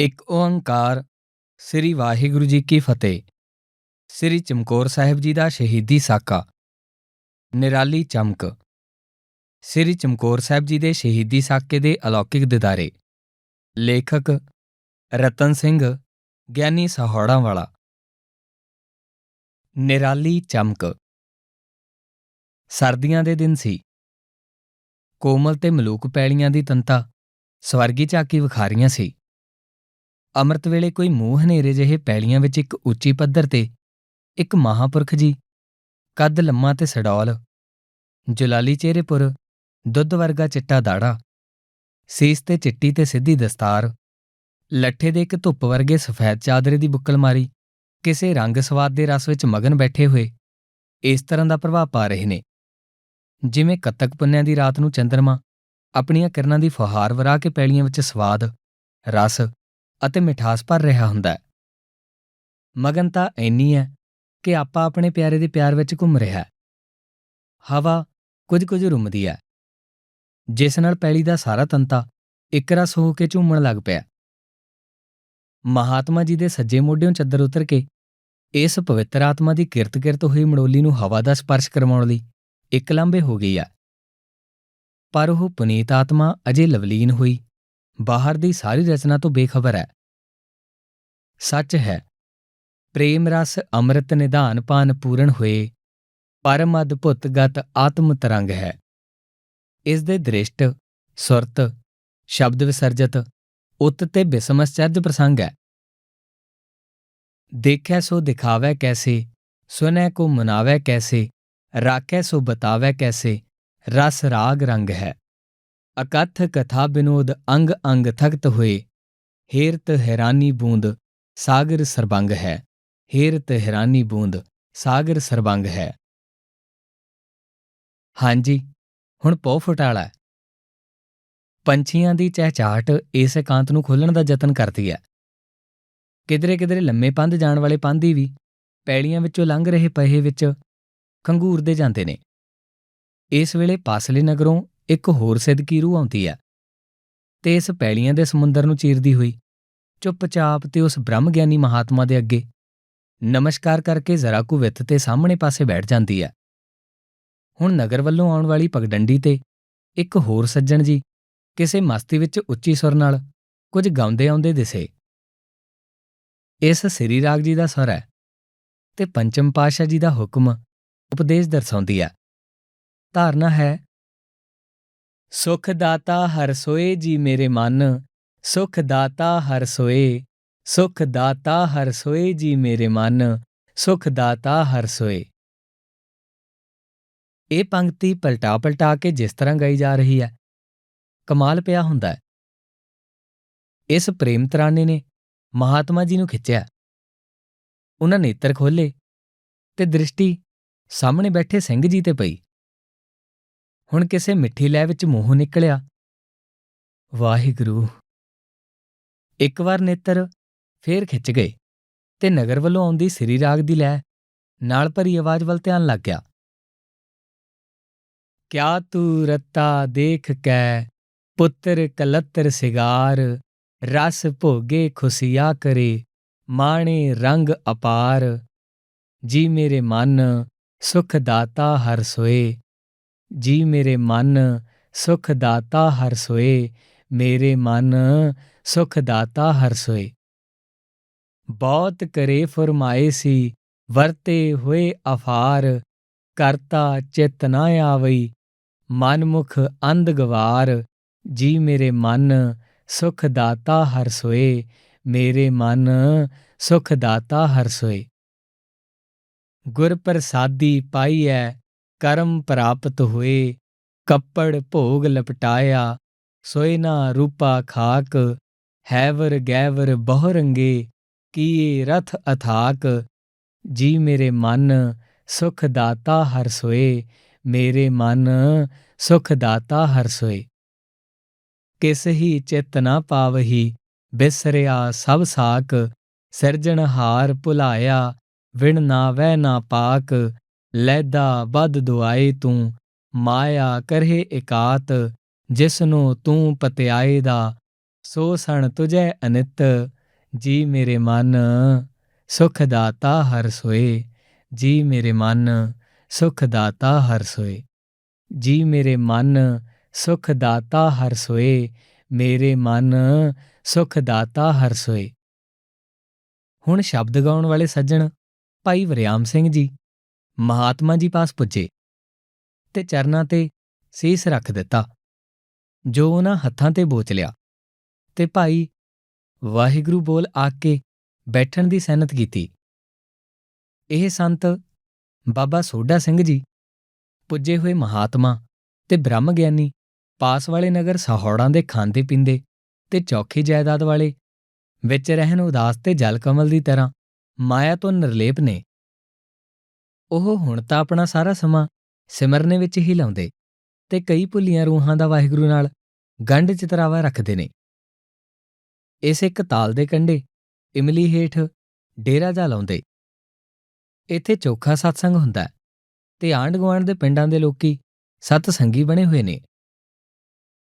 ਇੱਕ ਓੰਕਾਰ ਸ੍ਰੀ ਵਾਹਿਗੁਰੂ ਜੀ ਕੀ ਫਤਿਹ। ਸ੍ਰੀ ਚਮਕੌਰ ਸਾਹਿਬ ਜੀ ਦਾ ਸ਼ਹੀਦੀ ਸਾਕਾ। ਨਿਰਾਲੀ ਚਮਕ। ਸ੍ਰੀ ਚਮਕੌਰ ਸਾਹਿਬ ਜੀ ਦੇ ਸ਼ਹੀਦੀ ਸਾਕੇ ਦੇ ਅਲੌਕਿਕ ਦਿਦਾਰੇ। ਲੇਖਕ ਰਤਨ ਸਿੰਘ ਗਿਆਨੀ ਸਹੌੜਾਂ ਵਾਲਾ। ਨਿਰਾਲੀ ਚਮਕ। ਸਰਦੀਆਂ ਦੇ ਦਿਨ ਸੀ। ਕੋਮਲ ਤੇ ਮਲੂਕ ਪੈਲੀਆਂ ਦੀ ਤੰਤਾ ਸਵਰਗੀ ਝਾਕੀ ਵਿਖਾਰੀਆਂ ਸੀ। ਅੰਮ੍ਰਿਤ ਵੇਲੇ ਕੋਈ ਮੂੰਹ ਹਨੇਰੇ ਜਿਹੇ ਪੈਲੀਆਂ ਵਿੱਚ ਇੱਕ ਉੱਚੀ ਪੱਧਰ ਤੇ ਇੱਕ ਮਹਾਪੁਰਖ ਜੀ ਕੱਦ ਲੰਮਾ ਤੇ ਸਡੌਲ, ਜੁਲਾਲੀ ਚਿਹਰੇਪੁਰ ਦੁੱਧ ਵਰਗਾ ਚਿੱਟਾ ਦਾੜਾ, ਸੀਸ ਤੇ ਚਿੱਟੀ ਤੇ ਸਿੱਧੀ ਦਸਤਾਰ, ਲੱਠੇ ਦੇ ਇੱਕ ਧੁੱਪ ਵਰਗੇ ਸਫੈਦ ਚਾਦਰੇ ਦੀ ਬੁੱਕਲ ਮਾਰੀ, ਕਿਸੇ ਰੰਗ ਸਵਾਦ ਦੇ ਰਸ ਵਿੱਚ ਮਗਨ ਬੈਠੇ ਹੋਏ, ਇਸ ਤਰ੍ਹਾਂ ਦਾ ਪ੍ਰਭਾਵ ਪਾ ਰਹੇ ਨੇ। ਜਿਵੇਂ ਕੱਤਕ ਪੁੰਨਿਆਂ ਦੀ ਰਾਤ ਨੂੰ ਚੰਦਰਮਾ, ਆਪਣੀਆਂ ਕਿਰਨਾਂ ਦੀ ਫੁਹਾਰ ਵਰਾ ਕੇ ਪੈਲੀਆਂ ਵਿੱਚ ਸਵਾਦ, ਰਸ ਅਤੇ ਮਿਠਾਸ ਭਰ ਰਿਹਾ ਹੁੰਦਾ ਹੈ। ਮਗਨ ਤਾਂ ਐਨੀ ਹੈ ਕਿ ਆਪਾ ਆਪਣੇ ਪਿਆਰੇ ਦੇ ਪਿਆਰ ਵਿੱਚ ਘੁੰਮ ਰਿਹਾ ਹੈ। ਹਵਾ ਕੁਝ ਕੁਝ ਰੁੰਮਦੀ ਹੈ। ਜਿਸ ਨਾਲ ਪੈਲੀ ਦਾ ਸਾਰਾ ਤੰਤਾ ਇੱਕ ਰਸ ਹੋ ਕੇ ਝੂਮਣ ਲੱਗ ਪਿਆ। ਮਹਾਤਮਾ ਜੀ ਦੇ ਸੱਜੇ ਮੋਢਿਓਂ ਚੱਦਰ ਉਤਰ ਕੇ ਇਸ ਪਵਿੱਤਰ ਆਤਮਾ ਦੀ ਕਿਰਤ ਕਿਰਤ ਹੋਈ ਮੜੋਲੀ ਨੂੰ ਹਵਾ ਦਾ ਸਪਰਸ਼ ਕਰਵਾਉਣ ਲਈ ਇੱਕ ਲੰਬੇ ਹੋ ਗਈ ਹੈ। ਪਰ ਉਹ ਪੁਨੀਤ ਆਤਮਾ ਅਜੇ ਲਵਲੀਨ ਹੋਈ, ਬਾਹਰ ਦੀ ਸਾਰੀ ਰਚਨਾ ਤੋਂ ਬੇਖਬਰ ਹੈ। ਸੱਚ ਹੈ। ਪ੍ਰੇਮ ਰਸ ਅੰਮ੍ਰਿਤ ਨਿਧਾਨ ਪਾਨ ਪੂਰਨ ਹੋਏ। ਪਰਮ ਅਦਭੁਤ ਗਤ ਆਤਮ ਤਰੰਗ ਹੈ। ਇਸ ਦੇ ਦ੍ਰਿਸ਼ਟ, ਸੁਰਤ, ਸ਼ਬਦ ਵਿਸਰਜਤ, ਉਤ ਤੇ ਬਿਸਮਸਚਰਜ ਪ੍ਰਸੰਗ ਹੈ। ਦੇਖੈ ਸੋ ਦਿਖਾਵੈ ਕੈਸੇ, ਸੁਨੈ ਕੋ ਮਨਾਵੈ ਕੈਸੇ, ਰਾਖੈ ਸੋ ਬਤਾਵੈ ਕੈਸੇ, ਰਸ ਰਾਗ ਰੰਗ ਹੈ। ਅਕਥ ਕਥਾ ਬਿਨੋਦ ਅੰਗ ਅੰਗ ਥਕਤ ਹੋਏ। ਹੇਰਤ ਹੈਰਾਨੀ ਬੂੰਦ ਸਾਗਰ ਸਰਬੰਗ ਹੈ ਹੇਰਤ ਹੈਰਾਨੀ ਬੂੰਦ ਸਾਗਰ ਸਰਬੰਗ ਹੈ। ਹਾਂਜੀ, ਹੁਣ ਪੋ ਫੁਟਾਲਾ। ਪੰਛੀਆਂ ਦੀ ਚਹਿਚਾਹਟ ਇਸ ਇਕਾਂਤ ਨੂੰ ਖੋਲਣ ਦਾ ਯਤਨ ਕਰਦੀ ਹੈ। ਕਿਧਰੇ ਕਿਧਰੇ ਲੰਮੇ ਪੰਧ ਜਾਣ ਵਾਲੇ ਪੰਧੀ ਵੀ ਪੈਲੀਆਂ ਵਿੱਚੋਂ ਲੰਘ ਰਹੇ ਪਹੇ ਵਿੱਚ ਖੰਗੂਰਦੇ ਜਾਂਦੇ ਨੇ। ਇਸ ਵੇਲੇ ਪਾਸਲੇ ਨਗਰੋਂ ਇੱਕ ਹੋਰ ਸਿੱਧਕੀ ਰੂਹ ਆਉਂਦੀ ਹੈ ਤੇ ਇਸ ਪੈਲੀਆਂ ਦੇ ਸਮੁੰਦਰ ਨੂੰ ਚੀਰਦੀ ਹੋਈ ਚੁੱਪਚਾਪ ਤੇ ਉਸ ਬ੍ਰਹਮ ਗਿਆਨੀ ਮਹਾਤਮਾ ਦੇ ਅੱਗੇ ਨਮਸਕਾਰ ਕਰਕੇ ਜ਼ਰਾ ਕੁ ਵਿੱਥ ਤੇ ਸਾਹਮਣੇ ਪਾਸੇ ਬੈਠ ਜਾਂਦੀ ਹੈ। ਹੁਣ ਨਗਰ ਵੱਲੋਂ ਆਉਣ ਵਾਲੀ ਪਗਡੰਡੀ ਤੇ ਇੱਕ ਹੋਰ ਸੱਜਣ ਜੀ ਕਿਸੇ ਮਸਤੀ ਵਿੱਚ ਉੱਚੀ ਸੁਰ ਨਾਲ ਕੁਝ ਗਾਉਂਦੇ ਆਉਂਦੇ ਦਿਸੇ। ਇਸ ਸ੍ਰੀ ਰਾਗ ਜੀ ਦਾ ਸੁਰ ਹੈ ਤੇ ਪੰਚਮ ਪਾਸ਼ਾ ਜੀ ਦਾ ਹੁਕਮ ਉਪਦੇਸ਼ ਦਰਸਾਉਂਦੀ ਹੈ। ਧਾਰਨਾ ਹੈ, ਸੁਖ ਦਾਤਾ ਹਰ ਸੋਏ ਜੀ ਮੇਰੇ ਮਨ ਸੁਖ ਦਾਤਾ ਹਰ ਸੋਏ ਸੁਖ ਦਾਤਾ ਹਰ ਸੋਏ ਜੀ ਮੇਰੇ ਮਨ ਸੁਖ ਦਾਤਾ ਹਰ ਸੋਏ। ਇਹ ਪੰਕਤੀ ਪਲਟਾ ਪਲਟਾ ਕੇ ਜਿਸ ਤਰ੍ਹਾਂ ਗਾਈ ਜਾ ਰਹੀ ਹੈ, ਕਮਾਲ ਪਿਆ ਹੁੰਦਾ ਹੈ। ਇਸ ਪ੍ਰੇਮ ਤਰਾਨੇ ਨੇ ਮਹਾਤਮਾ ਜੀ ਨੂੰ ਖਿੱਚਿਆ। ਉਹਨਾਂ ਨੇਤਰ ਖੋਲੇ ਤੇ ਦ੍ਰਿਸ਼ਟੀ ਸਾਹਮਣੇ ਬੈਠੇ ਸਿੰਘ ਜੀ ਤੇ ਪਈ। ਹੁਣ ਕਿਸੇ ਮਿੱਠੀ ਲਹਿ ਵਿੱਚ ਮੂੰਹ ਨਿਕਲਿਆ, ਵਾਹਿਗੁਰੂ ਇੱਕ ਵਾਰ ਨੇਤਰ ਫੇਰ ਖਿੱਚ ਗਏ ਤੇ ਨਗਰ ਵੱਲੋਂ ਆਉਂਦੀ ਸ੍ਰੀ ਰਾਗ ਦੀ ਲੈ ਨਾਲ ਭਰੀ ਆਵਾਜ਼ ਵੱਲ ਧਿਆਨ ਲੱਗ ਗਿਆ। ਕਿਆ ਤੂੰ ਰਤਾ ਦੇਖ ਕੈ, ਪੁੱਤਰ ਕਲੱਤਰ ਸਿਗਾਰ, ਰਸ ਭੋਗੇ ਖੁਸ਼ੀਆ ਕਰੇ, ਮਾਣੇ ਰੰਗ ਅਪਾਰ। ਜੀ ਮੇਰੇ ਮਨ ਸੁਖ ਦਾਤਾ ਹਰ ਸੋਏ, ਜੀ ਮੇਰੇ ਮਨ ਸੁਖ ਦਾਤਾ ਹਰ ਸੋਏ, ਮੇਰੇ ਮਨ ਸੁਖ ਦਾਤਾ ਹਰ ਸੋਏ। ਬਹੁਤ ਕਰੇ ਫਰਮਾਏ ਸੀ, ਵਰਤੇ ਹੋਏ ਅਫਾਰ, ਕਰਤਾ ਚਿਤ ਨਾ ਆਵਈ, ਮਨਮੁਖ ਅੰਧ ਗਵਾਰ ਜੀ ਮੇਰੇ ਮਨ ਸੁਖ ਦਾਤਾ ਹਰ ਸੋਏ, ਮੇਰੇ ਮਨ ਸੁਖ ਦਾਤਾ ਹਰ ਸੋਏ। ਗੁਰ ਪ੍ਰਸਾਦੀ ਪਾਈਐ, ਕਰਮ ਪ੍ਰਾਪਤ ਹੋਏ, ਕੱਪੜ ਭੋਗ ਲਪਟਾਇਆ ਸੋਏ ਨਾ ਰੂਪਾ ਖਾਕ ਹੈਵਰ ਗੈਵਰ ਬਹੁ ਰੰਗੇ ਕੀਏ ਰਥ ਅਥਾਕ, ਜੀ ਮੇਰੇ ਮਨ ਸੁਖ ਦਾਤਾ ਹਰ ਸੋਏ, ਮੇਰੇ ਮਨ ਸੁਖ ਦਾਤਾ ਹਰ ਸੋਏ। ਕਿਸ ਹੀ ਚਿਤ ਨਾ ਪਾਵਹੀ, ਬਿਸਰਿਆ ਸਭ ਸਾਕ ਸਿਰਜਣਹਾਰ ਭੁਲਾਇਆ, ਵਿਣ ਨਾ ਵੈ ਨਾ ਪਾਕ, ਲੈਦਾ ਬਦ ਦੁਆਏ ਤੂੰ, ਮਾਇਆ ਕਰਹਿ ਇਕਾਤ, ਜਿਸਨੂੰ ਤੂੰ ਪਤਿਆਏ ਦਾ ਸੋ ਸਣ ਤੁਝੈ ਅਨਿਤ, ਜੀ ਮੇਰੇ ਮਨ, ਸੁਖ ਦਾਤਾ ਹਰ ਸੋਏ। ਜੀ ਮੇਰੇ ਮਨ, ਸੁਖ ਦਾਤਾ ਹਰ ਸੋਏ। ਜੀ ਮੇਰੇ ਮਨ, ਸੁਖ ਦਾਤਾ ਹਰ ਸੋਏ। ਮੇਰੇ ਮਨ, ਸੁਖ ਦਾਤਾ ਹਰ ਸੋਏ। ਹੁਣ ਸ਼ਬਦ ਗਾਉਣ ਵਾਲੇ ਸੱਜਣ, ਭਾਈ ਵਰਿਆਮ ਸਿੰਘ ਜੀ, ਮਹਾਤਮਾ ਜੀ ਪਾਸ ਪੁੱਜੇ ਤੇ ਚਰਨਾਂ ਤੇ ਸੀਸ ਰੱਖ ਦਿੱਤਾ। ਜੋ ਉਹਨਾਂ ਹੱਥਾਂ ਤੇ ਬੋਚ ਲਿਆ। ਤੇ ਭਾਈ ਵਾਹਿਗੁਰੂ ਬੋਲ ਆਖ ਕੇ ਬੈਠਣ ਦੀ ਸੈਨਤ ਕੀਤੀ। ਇਹ ਸੰਤ ਬਾਬਾ ਸੋਢਾ ਸਿੰਘ ਜੀ ਪੁੱਜੇ ਹੋਏ ਮਹਾਤਮਾ ਤੇ ਬ੍ਰਹਮ ਗਿਆਨੀ ਪਾਸ ਵਾਲੇ ਨਗਰ ਸਹੌੜਾਂ ਦੇ ਖਾਂਦੇ ਪੀਂਦੇ ਤੇ ਚੌਖੀ ਜਾਇਦਾਦ ਵਾਲੇ ਵਿੱਚ ਰਹਿਣ ਉਦਾਸ ਤੇ ਜਲ ਕਮਲ ਦੀ ਤਰ੍ਹਾਂ ਮਾਇਆ ਤੋਂ ਨਿਰਲੇਪ ਨੇ। ਉਹ ਹੁਣ ਤਾਂ ਆਪਣਾ ਸਾਰਾ ਸਮਾਂ ਸਿਮਰਨੇ ਵਿੱਚ ਹੀ ਲਾਉਂਦੇ ਤੇ ਕਈ ਭੁੱਲੀਆਂ ਰੂਹਾਂ ਦਾ ਵਾਹਿਗੁਰੂ ਨਾਲ ਗੰਢ ਚਿਤਰਾਵਾ ਰੱਖਦੇ ਨੇ। ਇਸ ਇੱਕ ਤਾਲ ਦੇ ਕੰਢੇ, ਇਮਲੀ ਹੇਠ ਡੇਰਾ ਜਾ ਲਾਉਂਦੇ। ਇੱਥੇ ਚੋਖਾ ਸਤਸੰਗ ਹੁੰਦਾ ਹੈ ਤੇ ਆਂਢ ਗੁਆਂਢ ਦੇ ਪਿੰਡਾਂ ਦੇ ਲੋਕੀ ਸਤ ਸੰਗੀ ਬਣੇ ਹੋਏ ਨੇ।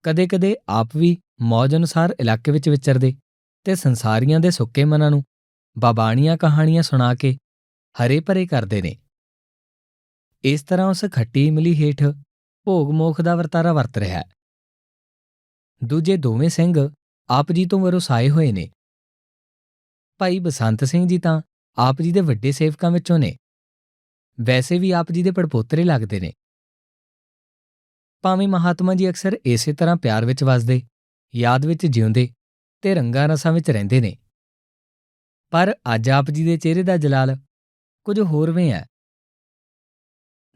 ਕਦੇ-ਕਦੇ ਆਪ ਵੀ ਮੌਜ ਅਨੁਸਾਰ ਇਲਾਕੇ ਵਿੱਚ ਵਿਚਰਦੇ ਤੇ ਸੰਸਾਰੀਆਂ ਦੇ ਸੁੱਕੇ ਮਨਾਂ ਨੂੰ ਬਾਬਾਣੀਆਂ ਕਹਾਣੀਆਂ ਸੁਣਾ ਕੇ ਹਰੇ ਭਰੇ ਕਰਦੇ ਨੇ। ਇਸ ਤਰ੍ਹਾਂ ਉਸ ਖੱਟੀ ਇਮਲੀ ਹੇਠ ਭੋਗ ਮੋਖ ਦਾ ਵਰਤਾਰਾ ਵਰਤ ਰਿਹਾ ਹੈ। ਦੂਜੇ ਦੋਵੇਂ ਸਿੰਘ ਆਪ ਜੀ ਤੋਂ ਵਰਸਾਏ ਹੋਏ ਨੇ। ਭਾਈ ਬਸੰਤ ਸਿੰਘ ਜੀ ਤਾਂ ਆਪ ਜੀ ਦੇ ਵੱਡੇ ਸੇਵਕਾਂ ਵਿੱਚੋਂ ਨੇ। ਵੈਸੇ ਵੀ ਆਪ ਜੀ ਦੇ ਪੜਪੋਤਰੇ ਲੱਗਦੇ ਨੇ। ਭਾਵੇਂ ਮਹਾਤਮਾ ਜੀ ਅਕਸਰ ਇਸੇ ਤਰ੍ਹਾਂ ਪਿਆਰ ਵਿੱਚ ਵਸਦੇ, ਯਾਦ ਵਿੱਚ ਜਿਉਂਦੇ ਤੇ ਰੰਗਾਂ ਰਸਾਂ ਵਿੱਚ ਰਹਿੰਦੇ ਨੇ। ਪਰ ਅੱਜ ਆਪ ਜੀ ਦੇ ਚਿਹਰੇ ਦਾ ਜਲਾਲ ਕੁਝ ਹੋਰ ਵੇਂ ਹੈ।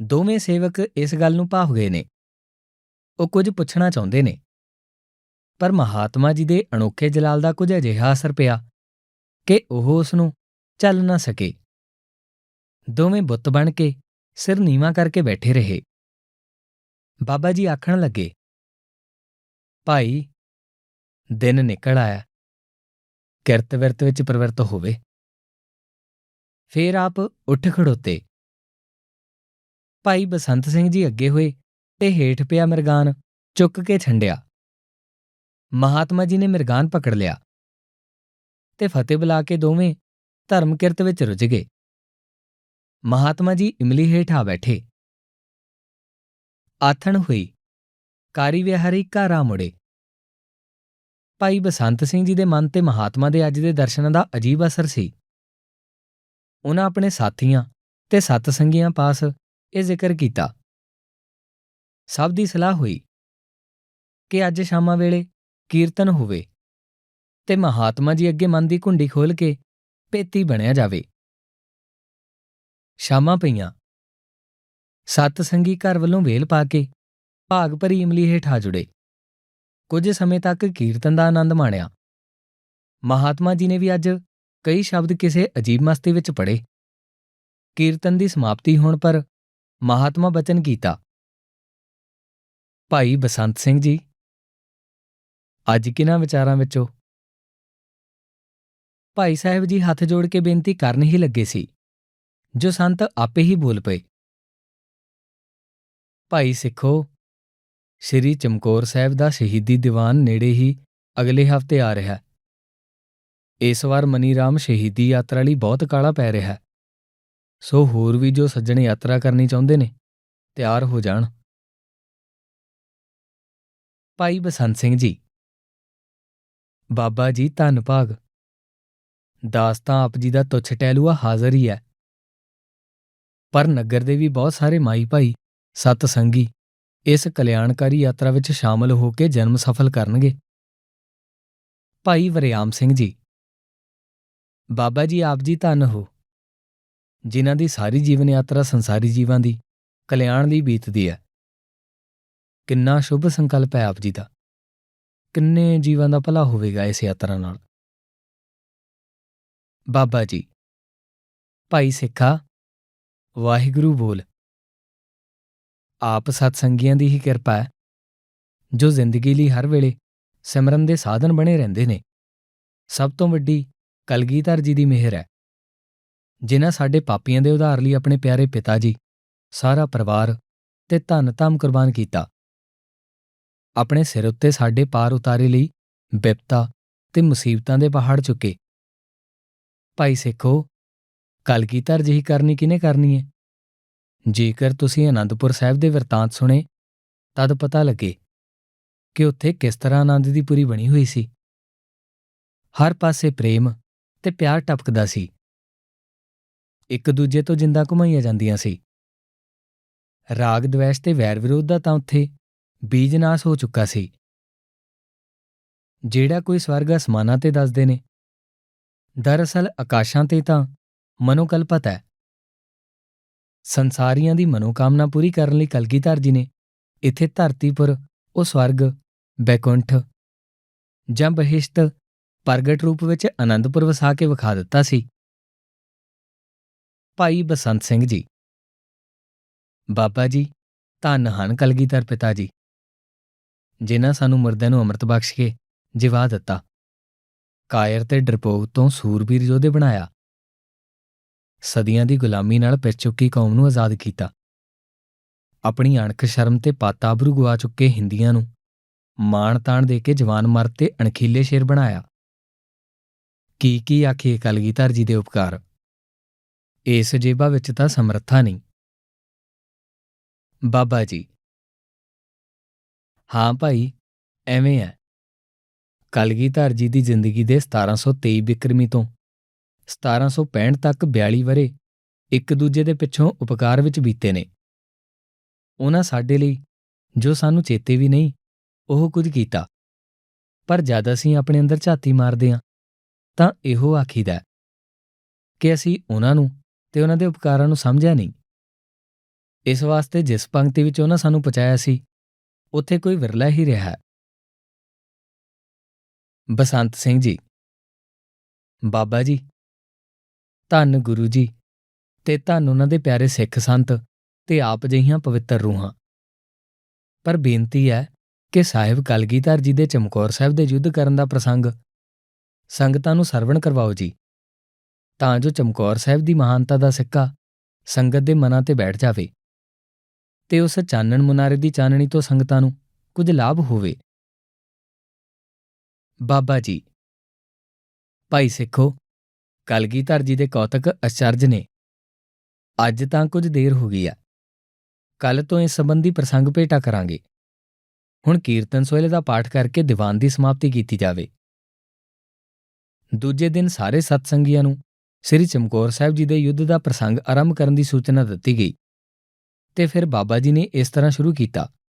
ਦੋਵੇਂ ਸੇਵਕ ਇਸ ਗੱਲ ਨੂੰ ਭਾਵ ਗਏ ਨੇ। ਉਹ ਕੁਝ ਪੁੱਛਣਾ ਚਾਹੁੰਦੇ ਨੇ। ਪਰ ਮਹਾਤਮਾ ਜੀ ਦੇ ਅਨੋਖੇ ਜਲਾਲ ਦਾ ਕੁਝ ਅਜਿਹਾ ਅਸਰ ਪਿਆ ਕਿ ਉਹ ਉਸ ਨੂੰ ਚੱਲ ਨਾ ਸਕੇ। ਦੋਵੇਂ ਬੁੱਤ ਬਣ ਕੇ ਸਿਰ ਨੀਵਾ ਕਰਕੇ ਬੈਠੇ ਰਹੇ। ਬਾਬਾ ਜੀ ਆਖਣ ਲੱਗੇ, ਭਾਈ, ਦਿਨ ਨਿਕਲ ਆਇਆ। ਕਿਰਤ ਵਿਰਤ ਵਿੱਚ ਪ੍ਰਵਰਤ ਹੋਵੇ। ਫੇਰ ਆਪ ਉੱਠ ਖੜੋਤੇ। ਭਾਈ ਬਸੰਤ ਸਿੰਘ ਜੀ ਅੱਗੇ ਹੋਏ ਤੇ ਹੇਠ ਪਿਆ ਮਿਰਗਾਨ ਚੁੱਕ ਕੇ ਛੰਡਿਆ। ਮਹਾਤਮਾ ਜੀ ਨੇ ਮਿਰਗਾਨ ਪਕੜ ਲਿਆ ਤੇ ਫਤਿਹ ਬੁਲਾ ਕੇ ਦੋਵੇਂ ਧਰਮ ਕਿਰਤ ਵਿੱਚ ਰੁੱਝ ਗਏ। ਮਹਾਤਮਾ ਜੀ ਇਮਲੀ ਹੇਠ ਆ ਬੈਠੇ। ਆਥਣ ਹੋਈ, ਕਾਰੀ ਵਿਹਾਰੀ ਘਰ ਮੁੜੇ। ਭਾਈ ਬਸੰਤ ਸਿੰਘ ਜੀ ਦੇ ਮਨ ਤੇ ਮਹਾਤਮਾ ਦੇ ਅੱਜ ਦੇ ਦਰਸ਼ਨਾਂ ਦਾ ਅਜੀਬ ਅਸਰ ਸੀ। ਉਹਨਾਂ ਆਪਣੇ ਸਾਥੀਆਂ ਤੇ ਸਤ ਸੰਗੀਆਂ ਪਾਸ ਇਹ ਜ਼ਿਕਰ ਕੀਤਾ। ਸਭ ਦੀ ਸਲਾਹ ਹੋਈ ਕਿ ਅੱਜ ਸ਼ਾਮਾਂ ਵੇਲੇ ਕੀਰਤਨ ਹੋਵੇ ਤੇ ਮਹਾਤਮਾ ਜੀ ਅੱਗੇ ਮਨ ਦੀ ਕੁੰਡੀ ਖੋਲ ਕੇ ਪੇਤੀ ਬਣਿਆ ਜਾਵੇ। ਸ਼ਾਮਾਂ ਪਈਆਂ। ਸਤ ਸੰਗੀ ਘਰ ਵੱਲੋਂ ਵੇਲ ਪਾ ਕੇ ਭਾਗ ਭਰੀ ਇਮਲੀ ਹੇਠ ਆ ਜੁੜੇ। ਕੁਝ ਸਮੇਂ ਤੱਕ ਕੀਰਤਨ ਦਾ ਆਨੰਦ ਮਾਣਿਆ। ਮਹਾਤਮਾ ਜੀ ਨੇ ਵੀ ਅੱਜ ਕਈ ਸ਼ਬਦ ਕਿਸੇ ਅਜੀਬ ਮਸਤੀ ਵਿੱਚ ਪੜੇ ਕੀਰਤਨ ਦੀ ਸਮਾਪਤੀ ਹੋਣ ਪਰ ਮਹਾਤਮਾ ਬਚਨ ਕੀਤਾ। ਭਾਈ ਬਸੰਤ ਸਿੰਘ ਜੀ ਅੱਜ ਕਿਨਾਂ ਵਿਚਾਰਾਂ ਵਿੱਚੋਂ? ਭਾਈ ਸਾਹਿਬ ਜੀ ਹੱਥ ਜੋੜ ਕੇ ਬੇਨਤੀ ਕਰਨ ਹੀ ਲੱਗੇ ਸੀ। ਜੋ ਸੰਤ ਆਪੇ ਹੀ ਬੋਲ ਪਏ। ਭਾਈ ਸਿੱਖੋ, ਸ੍ਰੀ ਚਮਕੌਰ ਸਾਹਿਬ ਦਾ ਸ਼ਹੀਦੀ ਦੀਵਾਨ ਨੇੜੇ ਹੀ ਅਗਲੇ ਹਫ਼ਤੇ ਆ ਰਿਹਾ ਹੈ। ਇਸ ਵਾਰ ਮਨੀ ਰਾਮ ਸ਼ਹੀਦੀ ਯਾਤਰਾ ਲਈ ਬਹੁਤ ਕਾਲਾ ਪੈ ਰਿਹਾ ਹੈ। ਸੋ ਹੋਰ ਵੀ ਜੋ ਸੱਜਣ ਯਾਤਰਾ ਕਰਨੀ ਚਾਹੁੰਦੇ ਨੇ, ਤਿਆਰ ਹੋ ਜਾਣ। ਭਾਈ ਬਸੰਤ ਸਿੰਘ ਜੀ ਬਾਬਾ ਜੀ, ਧੰਨ ਭਾਗ। ਦਾਸ ਤਾਂ ਆਪ ਜੀ ਦਾ ਤੁੱਛ ਟਹਿਲੂਆ ਹਾਜ਼ਰ ਹੀ ਹੈ। ਪਰ ਨਗਰ ਦੇ ਵੀ ਬਹੁਤ ਸਾਰੇ ਮਾਈ ਭਾਈ, ਸਤ ਸੰਗੀ ਇਸ ਕਲਿਆਣਕਾਰੀ ਯਾਤਰਾ ਵਿੱਚ ਸ਼ਾਮਲ ਹੋ ਕੇ ਜਨਮ ਸਫਲ ਕਰਨਗੇ। ਭਾਈ ਵਰਿਆਮ ਸਿੰਘ ਜੀ, ਬਾਬਾ ਜੀ ਆਪ ਜੀ ਧੰਨ ਹੋ, ਜਿਨ੍ਹਾਂ ਦੀ ਸਾਰੀ ਜੀਵਨ ਯਾਤਰਾ ਸੰਸਾਰੀ ਜੀਵਾਂ ਦੀ, ਕਲਿਆਣ ਲਈ ਬੀਤਦੀ ਹੈ। ਕਿੰਨਾ ਸ਼ੁਭ ਸੰਕਲਪ ਹੈ ਆਪ ਜੀ ਦਾ। ਕਿੰਨੇ ਜੀਵਾਂ ਦਾ ਭਲਾ ਹੋਵੇਗਾ ਇਸ ਯਾਤਰਾ ਨਾਲ? ਬਾਬਾ ਜੀ, ਭਾਈ ਸਿੱਖਾ, ਵਾਹਿਗੁਰੂ ਬੋਲ। ਆਪ ਸਤਸੰਗੀਆਂ ਦੀ ਹੀ ਕਿਰਪਾ ਹੈ, ਜੋ ਜ਼ਿੰਦਗੀ ਲਈ ਹਰ ਵੇਲੇ ਸਿਮਰਨ ਦੇ ਸਾਧਨ ਬਣੇ ਰਹਿੰਦੇ ਨੇ। ਸਭ ਤੋਂ ਵੱਡੀ ਕਲਗੀਧਰ ਜੀ ਦੀ ਮਿਹਰ ਹੈ। ਜਿਨ੍ਹਾਂ ਸਾਡੇ ਪਾਪੀਆਂ ਦੇ ਉਧਾਰ ਲਈ ਆਪਣੇ ਪਿਆਰੇ ਪਿਤਾ ਜੀ, ਸਾਰਾ ਪਰਿਵਾਰ ਤੇ ਧਨ ਧਾਮ ਕੁਰਬਾਨ ਕੀਤਾ। ਆਪਣੇ ਸਿਰ ਉੱਤੇ ਸਾਡੇ ਪਾਰ ਉਤਾਰੇ ਲਈ ਬਿਪਤਾ ਤੇ ਮੁਸੀਬਤਾਂ ਦੇ ਪਹਾੜ ਚੁੱਕੇ। ਭਾਈ ਸਿੱਖੋ ਕਲਗੀਧਰ ਜਿਹੀ ਕਰਨੀ ਕਿਨੇ ਕਰਨੀ ਹੈ ਜੇਕਰ ਤੁਸੀਂ ਅਨੰਦਪੁਰ ਸਾਹਿਬ ਦੇ ਵਰਤਾਂਤ ਸੁਣੇ, ਤਦ ਪਤਾ ਲੱਗੇ ਕਿ ਉੱਥੇ ਕਿਸ ਤਰ੍ਹਾਂ ਆਨੰਦ ਦੀ ਪੂਰੀ ਬਣੀ ਹੋਈ ਸੀ। ਹਰ ਪਾਸੇ ਪ੍ਰੇਮ ਤੇ ਪਿਆਰ ਟਪਕਦਾ ਸੀ। ਇੱਕ ਦੂਜੇ ਤੋਂ ਜਿੰਦਾ ਘੁਮਾਈਆਂ ਜਾਂਦੀਆਂ ਸੀ। ਰਾਗ ਦਵੇਸ਼ ਤੇ ਵੈਰ ਵਿਰੋਧ ਦਾ ਤਾਂ ਉੱਥੇ ਬੀਜ ਨਾਸ ਹੋ ਚੁੱਕਾ ਸੀ। ਜਿਹੜਾ ਕੋਈ ਸਵਰਗ ਅਸਮਾਨਾਂ ਤੇ ਦੱਸਦੇ ਨੇ। ਦਰਅਸਲ ਆਕਾਸ਼ਾਂ ਤੇ ਤਾਂ ਮਨੋਕਲਪਤ ਹੈ। ਸੰਸਾਰੀਆਂ ਦੀ ਮਨੋਕਾਮਨਾ ਪੂਰੀ ਕਰਨ ਲਈ ਕਲਗੀਧਰ ਜੀ ਨੇ ਇੱਥੇ ਧਰਤੀ ਪਰ ਉਹ ਸਵਰਗ, ਬੈਕੁੰਠ ਜਾਂ ਬਹਿਸ਼ਤ ਪ੍ਰਗਟ ਰੂਪ ਵਿੱਚ ਆਨੰਦਪੁਰ ਵਸਾ ਕੇ ਵਿਖਾ ਦਿੱਤਾ ਸੀ। ਭਾਈ ਬਸੰਤ ਸਿੰਘ ਜੀ, ਬਾਬਾ ਜੀ, ਧੰਨ ਹਨ ਕਲਗੀਧਰ ਪਿਤਾ ਜੀ। ਜਿਨ੍ਹਾਂ ਸਾਨੂੰ ਮਰਦਿਆਂ ਨੂੰ ਅੰਮ੍ਰਿਤ ਬਖਸ਼ ਕੇ ਜਿਵਾ ਦਿੱਤਾ। ਕਾਇਰ ਤੇ ਡਰਪੋਕ ਤੋਂ ਸੂਰਬੀਰ ਯੋਧੇ ਬਣਾਇਆ। ਸਦੀਆਂ ਦੀ ਗੁਲਾਮੀ ਨਾਲ ਪਿਰ ਚੁੱਕੀ ਕੌਮ ਨੂੰ ਆਜ਼ਾਦ ਕੀਤਾ। ਆਪਣੀ ਅਣਖ ਸ਼ਰਮ ਤੇ ਪਾਤਾਬਰੂ ਗਵਾ ਚੁੱਕੇ ਹਿੰਦੀਆਂ ਨੂੰ ਮਾਣ ਤਾਣ ਦੇ ਕੇ ਜਵਾਨ ਮਰਦ ਤੇ ਅਣਖੀਲੇ ਸ਼ੇਰ ਬਣਾਇਆ। ਕੀ ਕੀ ਆਖੀਏ ਕਲਗੀਧਰ ਜੀ ਦੇ ਉਪਕਾਰ? ਇਸ ਜੇਬਾ ਵਿੱਚ ਤਾਂ ਸਮਰੱਥਾ ਨਹੀਂ। ਬਾਬਾ ਜੀ ਹਾਂ ਭਾਈ, ਐਵੇਂ ਹੈ ਕਲਗੀਧਰ ਜੀ ਦੀ ਜ਼ਿੰਦਗੀ ਦੇ 1723 ਬਿਕਰਮੀ ਤੋਂ 1765 ਤੱਕ 42 ਵਰੇ ਇੱਕ ਦੂਜੇ ਦੇ ਪਿੱਛੋਂ ਉਪਕਾਰ ਵਿੱਚ ਬੀਤੇ ਨੇ। ਉਹਨਾਂ ਸਾਡੇ ਲਈ ਜੋ ਸਾਨੂੰ ਚੇਤੇ ਵੀ ਨਹੀਂ, ਉਹ ਕੁਝ ਕੀਤਾ। ਪਰ ਜਦ ਅਸੀਂ ਆਪਣੇ ਅੰਦਰ ਝਾਤੀ ਮਾਰਦੇ ਹਾਂ, ਤਾਂ ਇਹੋ ਆਖੀਦਾ ਹੈ ਕਿ ਅਸੀਂ ਉਹਨਾਂ ਨੂੰ ਤੇ ਉਹਨਾਂ ਦੇ ਉਪਕਾਰਾਂ ਨੂੰ ਸਮਝਿਆ ਨਹੀਂ। ਇਸ ਵਾਸਤੇ ਜਿਸ ਪੰਕਤੀ ਵਿੱਚ ਉਹਨਾਂ ਸਾਨੂੰ ਪਹੁੰਚਾਇਆ ਸੀ ਉੱਥੇ ਕੋਈ ਵਿਰਲਾ ਹੀ ਰਿਹਾ ਬਸੰਤ ਸਿੰਘ ਜੀ। ਬਾਬਾ ਜੀ। ਧੰਨ ਗੁਰੂ ਜੀ ਤੇ ਧੰਨ ਉਹਨਾਂ ਦੇ ਪਿਆਰੇ ਸਿੱਖ ਸੰਤ ਤੇ ਆਪ ਜਿਹੀਆਂ ਪਵਿੱਤਰ ਰੂਹਾਂ। ਪਰ ਬੇਨਤੀ ਹੈ ਕਿ ਸਾਹਿਬ ਕਲਗੀਧਰ ਜੀ ਦੇ ਚਮਕੌਰ ਸਾਹਿਬ ਦੇ ਯੁੱਧ ਕਰਨ ਦਾ ਪ੍ਰਸੰਗ ਸੰਗਤਾਂ ਨੂੰ ਸਰਵਣ ਕਰਵਾਓ ਜੀ। ਤਾਂ ਜੋ ਚਮਕੌਰ ਸਾਹਿਬ ਦੀ ਮਹਾਨਤਾ ਦਾ ਸਿੱਕਾ ਸੰਗਤ ਦੇ ਮਨਾਂ ਤੇ ਬੈਠ ਜਾਵੇ। ਤੇ ਉਸ ਚਾਨਣ ਮੁਨਾਰੇ ਦੀ ਚਾਨਣੀ ਤੋਂ ਸੰਗਤਾਂ ਨੂੰ ਕੁਝ ਲਾਭ ਹੋਵੇ। ਬਾਬਾ ਜੀ, ਭਾਈ ਸਿੱਖੋ, ਕਲਗੀਧਰ ਜੀ ਦੇ ਕੌਤਕ ਅਚਰਜ ਨੇ। ਅੱਜ ਤਾਂ ਕੁਝ ਦੇਰ ਹੋ ਗਈ ਆ। ਕੱਲ ਤੋਂ ਇਸ ਸੰਬੰਧੀ ਪ੍ਰਸੰਗ ਭੇਟਾ ਕਰਾਂਗੇ। ਹੁਣ ਕੀਰਤਨ ਸੋਹਲੇ ਦਾ ਪਾਠ ਕਰਕੇ ਦੀਵਾਨ ਦੀ ਸਮਾਪਤੀ ਕੀਤੀ ਜਾਵੇ। ਦੂਜੇ ਦਿਨ ਸਾਰੇ ਸਤਸੰਗੀਆਂ ਨੂੰ ਸ੍ਰੀ ਚਮਕੌਰ ਸਾਹਿਬ ਜੀ ਦੇ ਯੁੱਧ ਦਾ ਪ੍ਰਸੰਗ ਆਰੰਭ ਕਰਨ ਦੀ ਸੂਚਨਾ ਦਿੱਤੀ ਗਈ। ਤੇ ਫਿਰ ਬਾਬਾ ਜੀ ਨੇ ਇਸ ਤਰ੍ਹਾਂ ਸ਼ੁਰੂ ਕੀਤਾ।